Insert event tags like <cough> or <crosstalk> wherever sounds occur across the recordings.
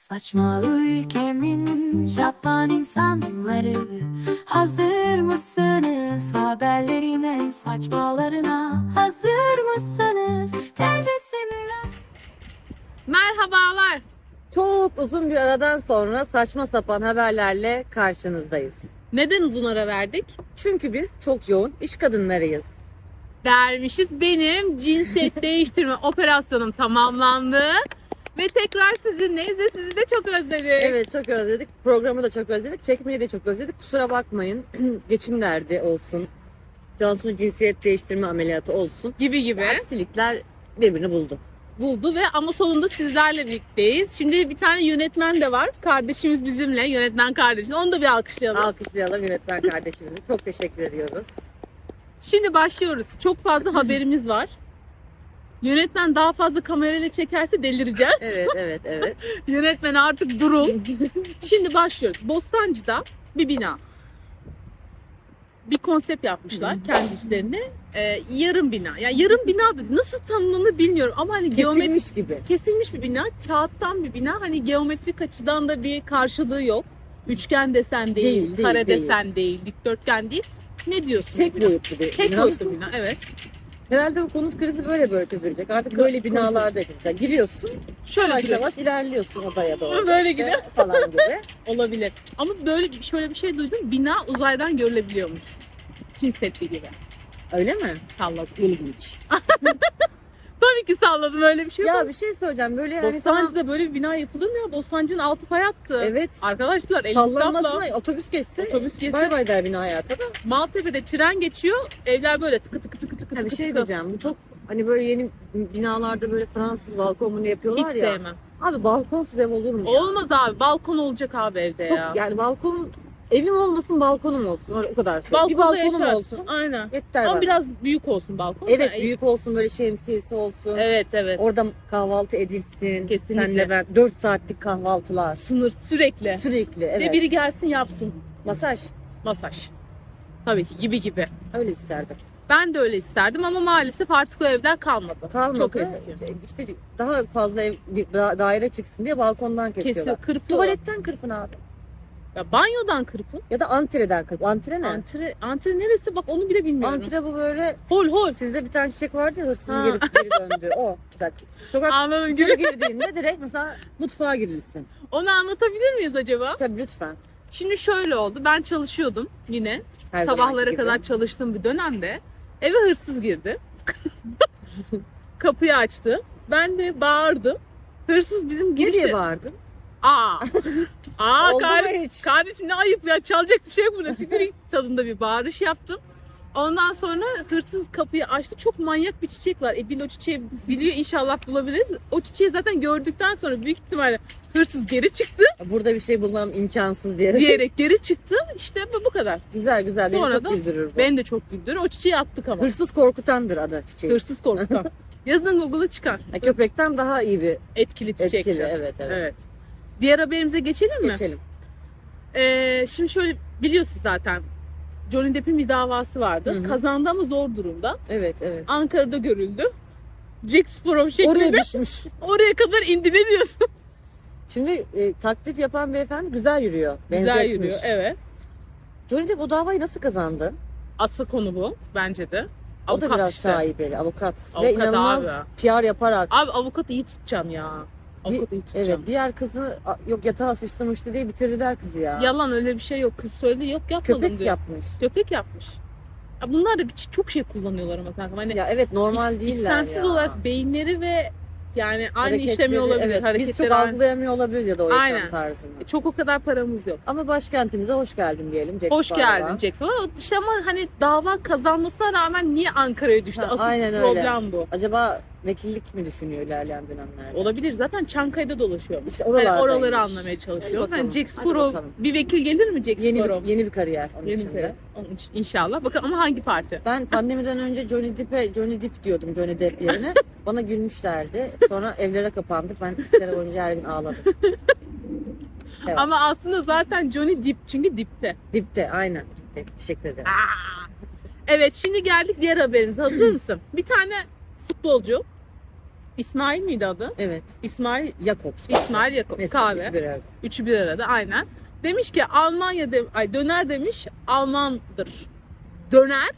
Saçma ülkemin Japon insanları Hazır mısınız haberlerin en saçmalarına Hazır mısınız Tencesini Merhabalar. Çok uzun bir aradan sonra saçma sapan haberlerle karşınızdayız. Neden uzun ara verdik? Çünkü biz çok yoğun iş kadınlarıyız. Dermişiz. Benim cinsiyet <laughs> değiştirme operasyonum tamamlandı. Ve tekrar sizinleyiz ve sizi de çok özledik. Evet çok özledik. Programı da çok özledik. Çekmeyi de çok özledik. Kusura bakmayın. <clears throat> Geçim derdi olsun. Cansu'nun cinsiyet değiştirme ameliyatı olsun. Gibi gibi Aksilikler birbirini buldu. buldu ve ama sonunda sizlerle birlikteyiz. Şimdi bir tane yönetmen de var. Kardeşimiz bizimle. Yönetmen kardeşimiz. Onu da bir alkışlayalım. Alkışlayalım yönetmen kardeşimizi. Çok teşekkür ediyoruz. Şimdi başlıyoruz. Çok fazla haberimiz var. Yönetmen daha fazla kamerayla çekerse delireceğiz. <laughs> Evet evet evet. <laughs> Yönetmen artık durul. Şimdi başlıyoruz. Bostancı'da bir bina. Bir konsept yapmışlar kendi işlerinde. Ee, yarım bina. Yani yarım bina da nasıl tanımlanır bilmiyorum ama hani geometrik Kesilmiş gibi. kesilmiş bir bina, kağıttan bir bina. Hani geometrik açıdan da bir karşılığı yok. Üçgen desen değil, Değil, değil, kare değil. desen değil, dikdörtgen değil. Ne diyorsun? Tek boyutlu bir Tek bina. boyutlu bina, evet. Herhalde bu konut krizi böyle böyle çözülecek. Artık böyle binalarda. Mesela giriyorsun, Şöyle yavaş yavaş ilerliyorsun odaya doğru. Böyle işte gidiyor. <laughs> falan gibi. olabilir. Ama böyle şöyle bir şey duydum. Bina uzaydan görülebiliyormuş. Çin Seddi gibi. Öyle mi? Salladım. İlginç. <laughs> Tabii ki salladım öyle bir şey yok. Ya bir şey söyleyeceğim. Böyle hani. Bostancı'da böyle bir bina yapılır mı ya? Bostancı'nın altı fay attı. Evet. Arkadaşlar el Sallanmasına otobüs geçse Otobüs geçse. bay bay der bina hayata da. Maltepe'de tren geçiyor. Evler böyle tıkı tıkı tıkı tıkı Ha, bir şey tıkı. diyeceğim. Bu çok hani böyle yeni binalarda böyle Fransız balkonunu yapıyorlar Hiç ya. sevmem. Abi balkonsuz ev olur mu ya? Olmaz abi. Balkon olacak abi evde Çok ya. yani balkon evim olmasın balkonum olsun. O kadar söyleyeyim. Balkonda bir balkonum yaşarsın. olsun. Aynen. Yeter Ama bana. biraz büyük olsun balkon. Evet da- büyük olsun böyle şemsiyesi olsun. Evet evet. Orada kahvaltı edilsin. Kesinlikle. Senle ben 4 saatlik kahvaltılar. Sınır sürekli. Sürekli evet. Ve biri gelsin yapsın. Masaj. Masaj. Tabii ki gibi gibi. Öyle isterdim. Ben de öyle isterdim ama maalesef artık o evler kalmadı. Kalmadı. Çok eski. İşte daha fazla ev, da- daire çıksın diye balkondan kesiyorlar. Kesiyor, kırpıyor. Tuvaletten kırpın abi. Ya banyodan kırpın. Ya da antreden kırpın. Antre ne? Antre, antre neresi bak onu bile bilmiyorum. Antre bu böyle Hol hol. sizde bir tane çiçek vardı ya hırsızın Ha. gelip geri döndüğü. O. Mesela sokak Anladım. içeri girdiğinde direkt mesela mutfağa girilsin. Onu anlatabilir miyiz acaba? Tabii lütfen. Şimdi şöyle oldu. Ben çalışıyordum yine. Her Sabahlara zamanki gibi. kadar çalıştığım bir dönemde eve hırsız girdi. <laughs> Kapıyı açtı. Ben de bağırdım. Hırsız bizim Ne diye girişte... bağırdın? Aa! <laughs> Aa Oldu mu kardeşim, hiç? kardeşim ne ayıp ya çalacak bir şey yok burada. Siktir tadında bir bağırış yaptım. Ondan sonra hırsız kapıyı açtı. Çok manyak bir çiçek var. Edil o çiçeği biliyor inşallah bulabiliriz. O çiçeği zaten gördükten sonra büyük ihtimalle hırsız geri çıktı Burada bir şey bulmam imkansız diyerek. diyerek geri çıktı. İşte bu, bu kadar. Güzel güzel. Beni Sonra çok da güldürür bu. Beni de çok güldürür. O çiçeği attık ama. Hırsız korkutandır adı çiçeği. Hırsız korkutan. <laughs> Yazın Google'a çıkan Ha, köpekten daha iyi bir etkili çiçekti. etkili. Evet evet. Evet. Diğer haberimize geçelim mi? Geçelim. Ee, şimdi şöyle biliyorsunuz zaten Johnny Depp'in bir davası vardı. Hı hı. Kazandı ama zor durumda. Evet evet. Ankara'da görüldü. Jack Sparrow şeklinde Oraya oraya, düşmüş. kadar indi ne diyorsun? Şimdi e, taklit yapan beyefendi güzel yürüyor. Güzel Benzetmiş. yürüyor. Evet. Johnny Depp o davayı nasıl kazandı? Asıl konu bu bence de. o da Avukat biraz işte. şaibeli. Avukat. Ve Avukat inanılmaz abi. PR yaparak. Abi avukat iyi tutacaksın ya. Tutacaksın. Evet diğer kızı a, yok yatağa sıçtırmıştı diye bitirdiler kızı ya. Yalan öyle bir şey yok. Kız söyledi yok yapmadım Köpek diyor. yapmış. Köpek yapmış. Ya bunlar da bir, çok şey kullanıyorlar ama kanka. Hani Ya evet normal is- değiller istemsiz ya. olarak beyinleri ve yani aynı Hareketleri, işlemiyor olabilir. Evet, biz çok aynı. algılayamıyor olabiliriz ya da o yaşam Aynen. tarzını. Çok o kadar paramız yok. Ama başkentimize hoş geldin diyelim. Jack Hoş Sparrow'a. geldin Jackson. Ama İşte ama hani dava kazanmasına rağmen niye Ankara'ya düştü? Ha, Asıl aynen öyle. problem bu. Acaba vekillik mi düşünüyor ilerleyen dönemlerde? Olabilir. Zaten Çankaya'da dolaşıyor. İşte Hani oralardaymış. oraları anlamaya çalışıyor. Hadi Hani Jack Sparrow bir vekil gelir mi Jack Yeni Sparrow? bir, yeni bir kariyer onun Yeni için de. Onun için inşallah. Bakın ama hangi parti? Ben pandemiden önce Johnny Depp'e Johnny Depp diyordum Johnny Depp yerine. <laughs> Bana gülmüşlerdi. Sonra evlere kapandık. Ben iki sene boyunca her gün ağladım. Evet. Ama aslında zaten Johnny Depp çünkü dipte. Dipte aynen. Dipte. Teşekkür ederim. Evet şimdi geldik diğer haberimize. Hazır mısın? Bir tane futbolcu İsmail miydi adı? Evet. İsmail Jakobs. İsmail Yakup Neyse, kahve. üçü bir arada. Üçü bir arada aynen. Demiş ki Almanya de, ay döner demiş Almandır. Döner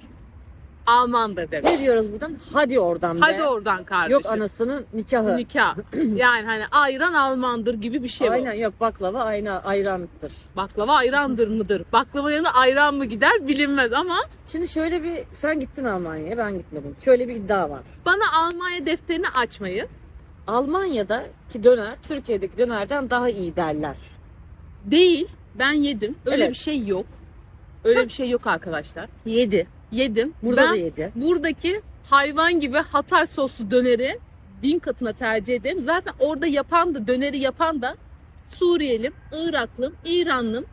Almandır demiş. Ne diyoruz buradan? Hadi oradan be. Hadi oradan kardeşim. Yok anasının nikahı. Nikah. <clears throat> yani hani ayran Almandır gibi bir şey bu. Aynen yok baklava ayna ayrandır. Baklava ayrandır mıdır? Baklava yanına ayran mı gider bilinmez ama Şimdi şöyle bir sen gittin Almanya'ya ben gitmedim. Şöyle bir iddia var. bana Almanya defterini açmayı Almanya'daki döner Türkiye'deki dönerden daha iyi derler. değil. Ben yedim. Öyle Evet. bir şey yok. Öyle bir şey yok arkadaşlar. Yedi. Yedim. Burada ben da yedi. buradaki hayvan gibi Hatay soslu döneri bin katına tercih ederim. Zaten orada yapan da döneri yapan da Suriyelim, Iraklım, İranlım,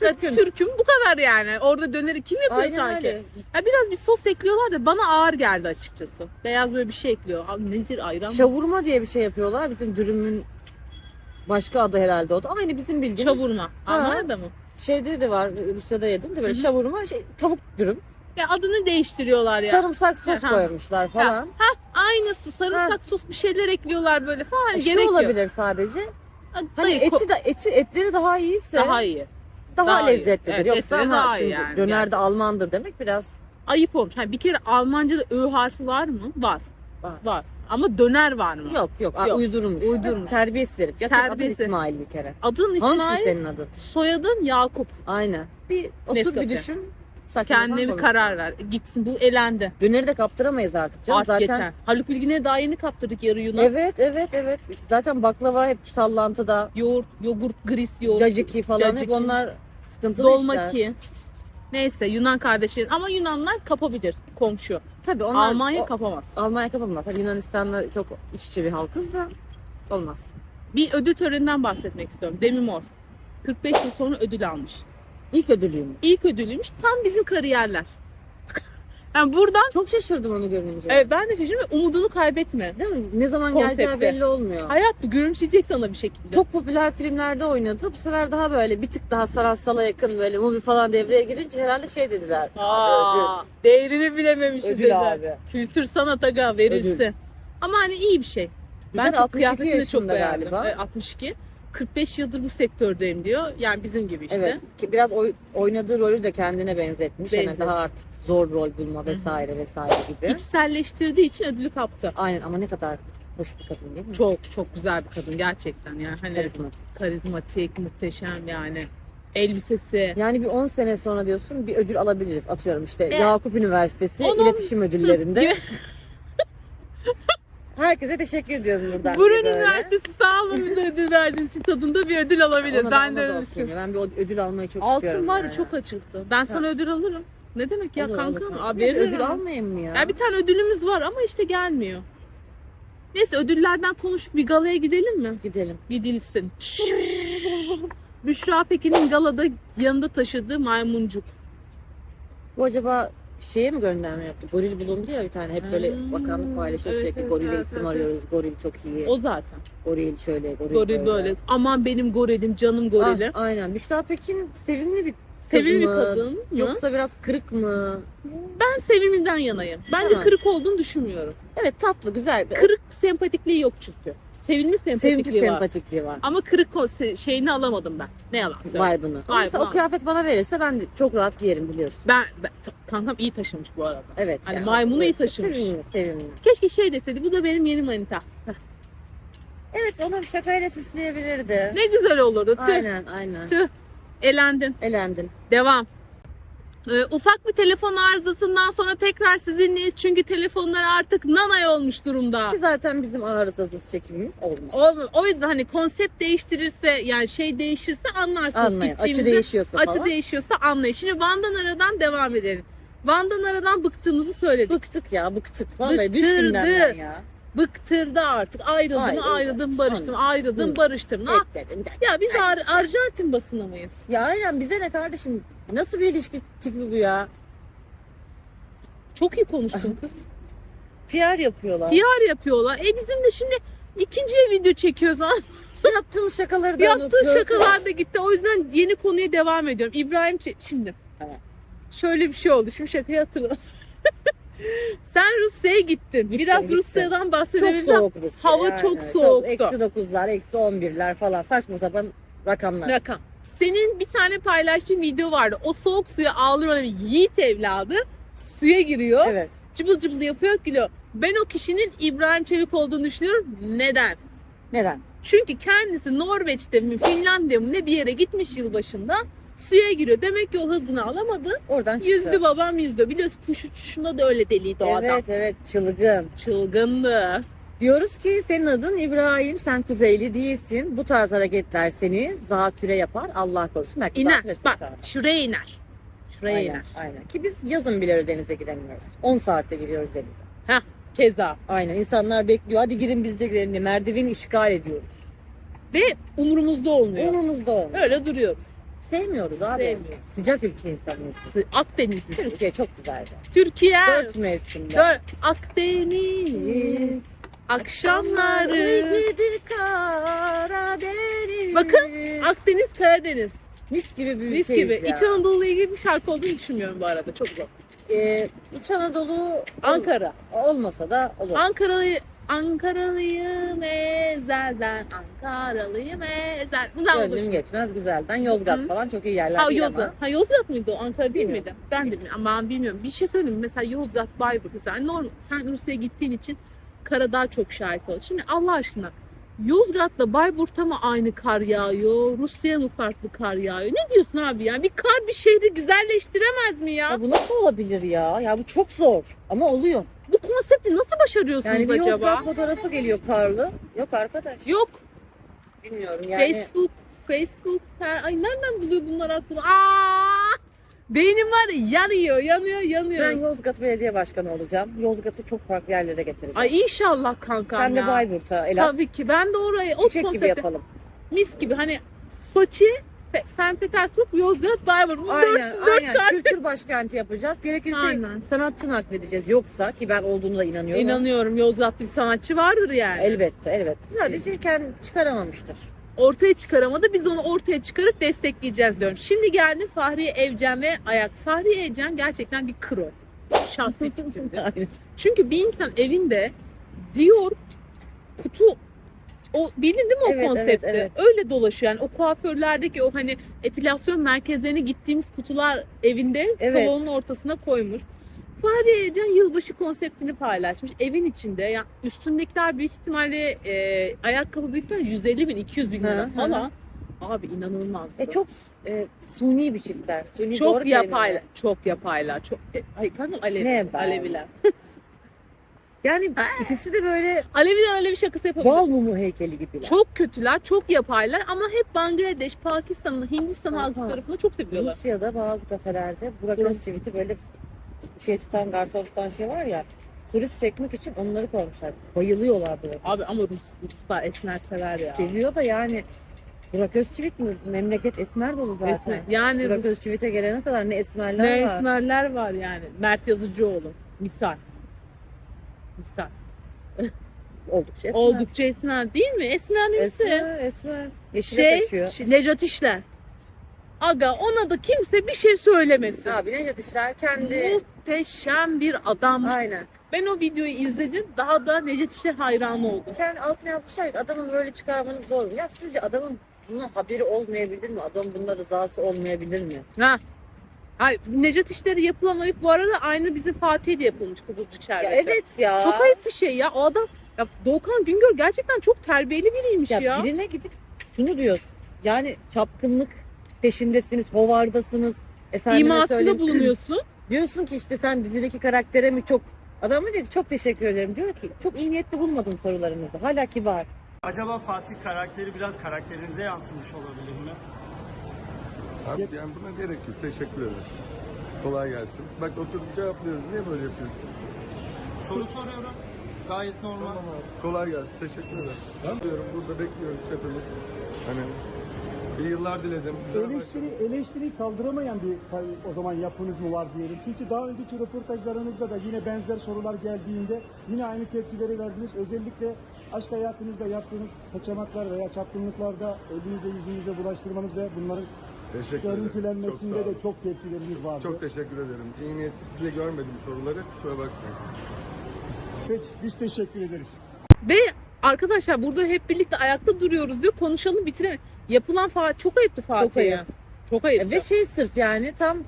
Türk'üm. Türk'üm bu kadar yani. Orada döneri kim yapıyor Aynen sanki? öyle. Ya biraz bir sos ekliyorlar da bana ağır geldi açıkçası. Beyaz böyle bir şey ekliyor. Abi nedir ayran mı? Şavurma diye bir şey yapıyorlar. Bizim dürümün başka adı herhalde o da. Aynı bizim bildiğimiz. Çavurma. Almanya'da mı? Şeyde de var Rusya'da yedim de böyle Hı hı. şavurma şey, tavuk dürüm. Ya adını değiştiriyorlar ya. Sarımsak sos Ha. koymuşlar falan. Aynısı sarımsak sos bir şeyler ekliyorlar böyle falan. Hani Şu gerek yok. olabilir sadece. Ha, Hani dayı, ko- eti de eti etleri daha iyiyse daha, daha iyi. daha iyi. lezzetlidir. Evet, Yoksa etleri ama daha iyi şimdi yani. dönerde Almandır demek biraz Ayıp olmuş. Hani bir kere Almanca'da Ö harfi var mı? Var. Var. Var. Ama döner var mı? yok yok, Aa, Yok. uydurmuş. Uydurmuş. Terbiyesiz herif. Ya tek adın Terbiyesiz. İsmail bir kere. Adın Hans mı İsmail, senin adın? soyadın Yakup. Aynen. Bir otur Nescafe. bir düşün. Saçma Kendine bir karar ver. Gitsin bu elendi. Döneri de kaptıramayız artık canım. Artık Zaten yeter. Haluk Bilginer'e daha yeni kaptırdık yarı Yunan. Evet evet evet. Zaten baklava hep sallantıda. Yoğurt, yogurt, gris yoğurt. Caciki falan hep Caciki. onlar sıkıntılı işler. Dolmaki. Neyse Yunan kardeşlerin ama Yunanlar kapabilir komşu. Tabii onlar Almanya o- kapamaz. Almanya kapamaz. Hani Yunanistan'la çok iç içe bir halkız da olmaz. Bir ödül töreninden bahsetmek istiyorum. Demi Moore. 45 yıl sonra ödül almış. İlk ödülüymüş. İlk ödülüymüş. Tam bizim kariyerler. <laughs> yani buradan Çok şaşırdım onu görünce. evet, ben de şaşırdım umudunu kaybetme. Değil mi? Ne zaman Konsepti. geleceği belli olmuyor. Hayat bu gülümseyecek sana bir şekilde. Çok popüler filmlerde oynadı. Bu sefer daha böyle bir tık daha sanatsala yakın böyle movie falan devreye girince herhalde şey dediler. Aa, değerini bilememişiz ödül. Ödül dediler. abi. Kültür sanat aga verilse. Ama hani iyi bir şey. Güzel, ben çok 62 kıyafetini de çok yaşında beğendim. galiba. Evet, 62. 45 yıldır bu sektördeyim diyor. Yani bizim gibi işte. Evet. Ki Biraz oy- oynadığı rolü de kendine benzetmiş. Yani Benzetmiş. daha artık zor rol bulma vesaire vesaire gibi. İçselleştirdiği için ödülü kaptı. Aynen ama ne kadar hoş bir kadın değil mi? Çok çok güzel bir kadın gerçekten yani hani karizmatik. karizmatik, muhteşem yani. Elbisesi. Yani bir 10 sene sonra diyorsun bir ödül alabiliriz. Atıyorum işte E, Yakup Üniversitesi onun- iletişim ödüllerinde. <laughs> Herkese teşekkür ediyoruz buradan. Burun böyle. Üniversitesi sağ olun bize ödül verdiğiniz için tadında bir ödül alabilir. Ona da- ben ona de da öyle okuyayım düşünüyorum. Ben bir ödül almayı çok istiyorum. Altın var ya yani. çok açıldı. Ben sana ödül alırım. Ne demek ya Olur. Abi Bir veririm. ödül almayayım mı ya? Ya bir tane ödülümüz var ama işte gelmiyor. Neyse ödüllerden konuşup bir galaya gidelim mi? Gidelim. Gidilsin. Büşra Pekin'in galada yanında taşıdığı maymuncuk. Bu acaba şeye mi gönderme yaptı? Goril bulundu ya bir tane. Hep böyle Hmm, bakanlık paylaşıyor evet, sürekli. evet, Gorile evet, isim evet. arıyoruz. Goril çok iyi. O zaten. Goril şöyle, goril, Goril böyle. Aman benim gorelim, canım gorelim. Ah, aynen. Büşra Pekin sevimli bir Sevimli mı? kadın mı? Yoksa biraz kırık mı? Ben sevimlinden yanayım. Bence Tamam. kırık olduğunu düşünmüyorum. Evet tatlı, güzel. Bir Kırık sempatikliği yok çünkü. Sevimli Sevimli sempatikliği var. sempatikliği var. Ama kırık se- şeyini alamadım ben. Ne yalan söyleyeyim. Vibe'ını. Ama mesela o kıyafet bana verirse ben de çok rahat giyerim biliyorsun. Ben, ben ta- kankam iyi taşımış bu arada. Evet. Hani maymunu iyi taşımış. Sevimli, sevimli. Keşke şey deseydi bu da benim yeni manita. Evet onu bir şakayla süsleyebilirdi. Ne güzel olurdu. Tüh. Aynen, aynen. Tüh. Elendin. Elendin. Devam. Ee, ufak bir telefon arızasından sonra tekrar sizinleyiz. Çünkü telefonlar artık nanay olmuş durumda. Ki zaten bizim arızasız çekimimiz olmaz. O, o yüzden hani konsept değiştirirse yani şey değişirse anlarsınız. Anlayın. Açı değişiyorsa Açı falan. değişiyorsa anlayın. Şimdi Van'dan aradan devam edelim. Van'dan aradan bıktığımızı söyledik. Bıktık ya bıktık. Vallahi Bıktırdı. düştüm ya. Bıktırdı artık. Ayrıldım, Ayrıldı. ayrıldım, barıştım, Sonra. ayrıldım, Hı. barıştım. Ne yap- Bekledim de. Ya biz Ar- Arjantin basını mıyız? Ya aynen bize ne kardeşim? Nasıl bir ilişki tipi bu ya? Çok iyi konuştun kız. <laughs> PR yapıyorlar. PR yapıyorlar. E bizim de şimdi ikinciye video çekiyoruz ha. Şu yaptığımız şakaları da Yaptığı unuttuk. şakalar da gitti. O yüzden yeni konuya devam ediyorum. İbrahim şimdi. Tamam. Şöyle bir şey oldu. Şimdi şakayı hatırla. <laughs> Sen Rusya'ya gittin. Biraz gittim. Rusya'dan Çok bahsedebiliriz. soğuk Rusya. Hava çok soğuktu. Eksi dokuzlar, eksi on birler falan saçma sapan rakamlar. Rakam. Senin bir tane paylaştığın video vardı. O soğuk suya ağlıyor bir yiğit evladı. Suya giriyor. Evet. Cıbıl cıbıl yapıyor gülüyor. Ben o kişinin İbrahim Çelik olduğunu düşünüyorum. Neden? Neden? Çünkü kendisi Norveç'te mi Finlandiya mı ne bir yere gitmiş yılbaşında suya giriyor. Demek ki o hızını alamadı. Oradan çıktı. Yüzdü babam yüzdü. Biliyorsun kuş uçuşunda da öyle deliydi o adam. Evet evet çılgın. Çılgındı. Diyoruz ki senin adın İbrahim, sen Kuzeyli değilsin. Bu tarz hareketler seni zatüre yapar. Allah korusun. Belki İner. Bak an. şuraya iner. Şuraya Aynen, iner. aynen. Ki biz yazın bile öyle denize giremiyoruz. 10 saatte giriyoruz denize. Keza. Aynen. insanlar bekliyor. Hadi girin biz de girelim diye. Merdiveni işgal ediyoruz. Ve umurumuzda olmuyor. Umurumuzda olmuyor. Öyle duruyoruz. Sevmiyoruz abi. Sevmiyoruz. Sıcak ülke insanıyız. biz. Akdeniz. Türkiye çok güzeldi. Türkiye. Dört mevsimde. Dört. Akdeniz. Akşamları. gidi Karadeniz. Bakın, Akdeniz, Karadeniz. mis gibi bir Mis ülkeyiz gibi. ya. İç Anadolu'yla ilgili bir şarkı olduğunu düşünmüyorum bu arada. Çok zor. Ee, İç Anadolu ol- Ankara. olmasa da olur. Ankaralıyı Ankaralıyım ezelden Ankaralıyım ezel. Bundan Gönlüm geçmez güzelden. Yozgat Hı. falan çok iyi yerler Ha değil Yozgat. ama. Ha Yozgat mıydı o? Ankara değil Bilmiyorum. miydi? Ben de bilmiyorum. Ama ben bilmiyorum. Bir şey söyleyeyim mi? Mesela Yozgat, Bayburt mesela normal. Sen Rusya'ya gittiğin için kara daha çok şahit ol. Şimdi Allah aşkına Yozgat'la Bayburt'a mı aynı kar yağıyor? Rusya'ya mı farklı kar yağıyor? Ne diyorsun abi ya? Bir kar bir şehri güzelleştiremez mi ya? Ya bu nasıl olabilir ya? Ya bu çok zor ama oluyor. Bu konsepti nasıl başarıyorsunuz Yani bir acaba? Yozgat fotoğrafı geliyor karlı. Yok arkadaş. Yok. Bilmiyorum yani. Facebook, Facebook. her- Ay nereden buluyor bunlar aklını? Aa! Beynim var ya, yanıyor, yanıyor, yanıyor. Ben Yozgat Belediye Başkanı olacağım. Yozgat'ı çok farklı yerlere getireceğim. Ay inşallah kankam Sen de ya. Bayburt'a el at. Tabii ki. Ben de oraya o Çiçek gibi konsepte yapalım. mis gibi hani Soçi, Pe- St. Petersburg, Yozgat, Bayburt. Bu Aynen, dört, dört aynen. tane. Kültür başkenti yapacağız. Gerekirse Aynen. sanatçı nakledeceğiz. Yoksa ki ben olduğunu da inanıyorum. İnanıyorum Yozgat'ta bir sanatçı vardır yani. Elbette, elbette. Sadece kendi çıkaramamıştır. Ortaya çıkaramadı. Biz onu ortaya çıkarıp destekleyeceğiz diyorum. Şimdi geldi Fahriye Evcen ve Ayak. Fahriye Evcen gerçekten bir kro. Şahsi fikrimdir. <laughs> Aynen. Çünkü bir insan evinde Dior kutu o bildin değil mi o Evet, konsepti? evet, Öyle dolaşıyor yani o kuaförlerdeki o hani epilasyon merkezlerine gittiğimiz kutular evinde Evet. salonun ortasına koymuş. Fahriye Evcen yılbaşı konseptini paylaşmış. Evin içinde ya üstündekiler büyük ihtimalle e, ayakkabı büyük ihtimalle 150 bin 200 bin lira hı, falan. Abi inanılmaz. E çok e, suni bir çiftler. Suni doğru çok kelime. yapaylar. Çok yapaylar. Çok e, ay kanka Alevi, Ne? Aleviler. <laughs> Yani ikisi de böyle Aleviler Alevi şakası yapabilir. bal mumu heykeli gibiler. Çok kötüler, çok yapaylar ama hep Bangladeş, Pakistan, Hindistan Aha. halkı tarafında çok seviliyorlar. Rusya'da bazı kafelerde Burak Burak- Özçivit'i böyle şey tutan, garson tutan şey var ya turist çekmek için onları koymuşlar. Bayılıyorlar Burak. Abi ama Rus, Ruslar esmer sever ya. Seviyor da yani Burak Özçivit mi? Memleket esmer dolu zaten. Esmer. Yani Burak Rus, Özçivit'e gelene kadar ne esmerler ne var. esmerler var yani. Mert Yazıcıoğlu. Misal. Misal. <laughs> Oldukça esmer. Oldukça esmer değil mi? Esmerliğimiz de. Esmer, esmer. Yeşile Şey, kaçıyor. şey, Necat İşler. Aga ona da kimse bir şey söylemesin. Abi Necdet İşler kendi... Muhteşem bir adam. Aynen. Ben o videoyu izledim. Daha da Necat İşler hayranı oldum. Kendi altına yazmışlar ki adamın böyle çıkarmanız zor mu? Ya sizce adamın bunun haberi olmayabilir mi? Adamın bunda rızası olmayabilir mi? Ha. Ay, Necat işleri yapılamayıp bu arada aynı bizim Fatih'e de yapılmış Kızılcık Ya Şerbeti. evet ya. Çok ayıp bir şey ya. O adam ya Doğukan Güngör gerçekten çok terbiyeli biriymiş ya. Ya, birine gidip şunu diyoruz. Yani çapkınlık peşindesiniz, hovardasınız. Efendime İmasında söyleyeyim, <clears throat> bulunuyorsun. Diyorsun ki işte sen dizideki karaktere mi çok... Adam diyor ki çok teşekkür ederim. Diyor ki çok iyi niyetli bulmadım sorularınızı. Hala kibar. Acaba Fatih karakteri biraz karakterinize yansımış olabilir mi? Abi yani buna gerek yok. Teşekkür ederim. Kolay gelsin. Bak oturup cevaplıyoruz. Niye böyle yapıyorsun? Soru soruyorum. Gayet normal. Tamam abi. Kolay gelsin. Teşekkür ederim. Ben diyorum burada bekliyoruz hepimiz. Hani iyi yıllar diledim. Güzel Eleştiri, eleştiriyi kaldıramayan bir o zaman yapınız mı var diyelim. Çünkü daha önceki röportajlarınızda da yine benzer sorular geldiğinde yine aynı tepkileri verdiniz. Özellikle aşk hayatınızda yaptığınız kaçamaklar veya çapkınlıklarda elinize yüzünüze bulaştırmanız ve bunların Teşekkür ederim. görüntülenmesinde Çok de çok tepkileriniz vardı. Çok teşekkür ederim. İyi niyetle görmedim soruları. Kusura bakmayın. Peki biz teşekkür ederiz. Ve arkadaşlar burada hep birlikte ayakta duruyoruz diyor. Konuşalım bitirelim. Yapılan faal çok ayıptı Fatih'e. Çok ayıp. Çok ayıp. Ve şey sırf yani tam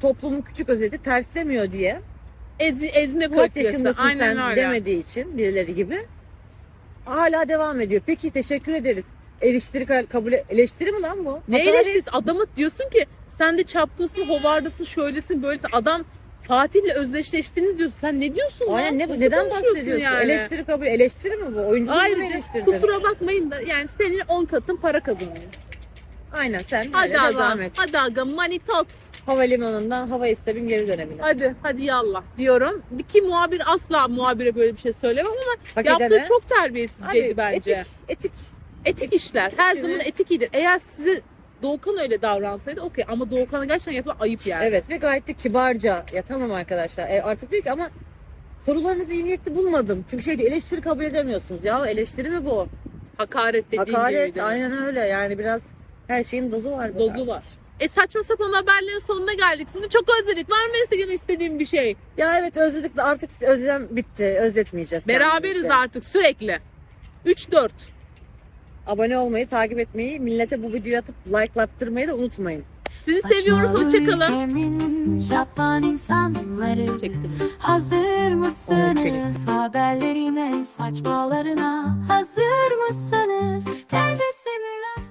toplumun küçük özeti terslemiyor diye Ezi, ezme kaç politikası. yaşındasın Aynen sen öyle. demediği için birileri gibi hala devam ediyor. Peki teşekkür ederiz. Eleştiri ka- kabul eleştiri mi lan bu? Ne Hakaret. eleştirisi? Adama diyorsun ki sen de çapkınsın, hovardasın, şöylesin, böylesin. Adam Fatih'le özdeşleştiniz diyorsun. Sen ne diyorsun lan? Aynen ne, Nasıl neden bahsediyorsun? yani? Eleştiri kabul eleştiri mi bu? Oyunculuğu mu Ayrıca eleştirdin? kusura bakmayın da yani senin 10 katın para kazanıyor. Aynen sen Hadi aga, devam et. hadi aga, money talks. Havalimanından hava istabim geri dönemine. Hadi, hadi yallah diyorum. Ki muhabir asla muhabire böyle bir şey söylemem ama Hak yaptığı edene- çok terbiyesizceydi Abi, bence. Etik, etik. Etik işler. Her Şimdi- zaman etik iyidir. Eğer size Doğukan öyle davransaydı okey ama Doğukan'a gerçekten yapılan ayıp yani. Evet ve gayet de kibarca. Ya tamam arkadaşlar e, artık diyor ki ama sorularınızı iyi niyetli bulmadım. Çünkü şey diyor, eleştiri kabul edemiyorsunuz. Ya eleştiri mi bu? Hakaret dediğin Hakaret gibiydi. aynen öyle yani biraz her şeyin dozu var. burada. Dozu var. E saçma sapan haberlerin sonuna geldik. Sizi çok özledik. Var mı istediğim istediğim bir şey? Ya evet özledik de artık özlem bitti. Özletmeyeceğiz. Beraberiz kendimizi. artık sürekli. 3-4. Abone olmayı, takip etmeyi, millete bu videoyu atıp like'lattırmayı da unutmayın. Sizi seviyoruz. Hoşçakalın. Japan insanları Çektim. Hazır mısınız çektim. haberlerin en saçmalarına Hazır mısınız simülasyon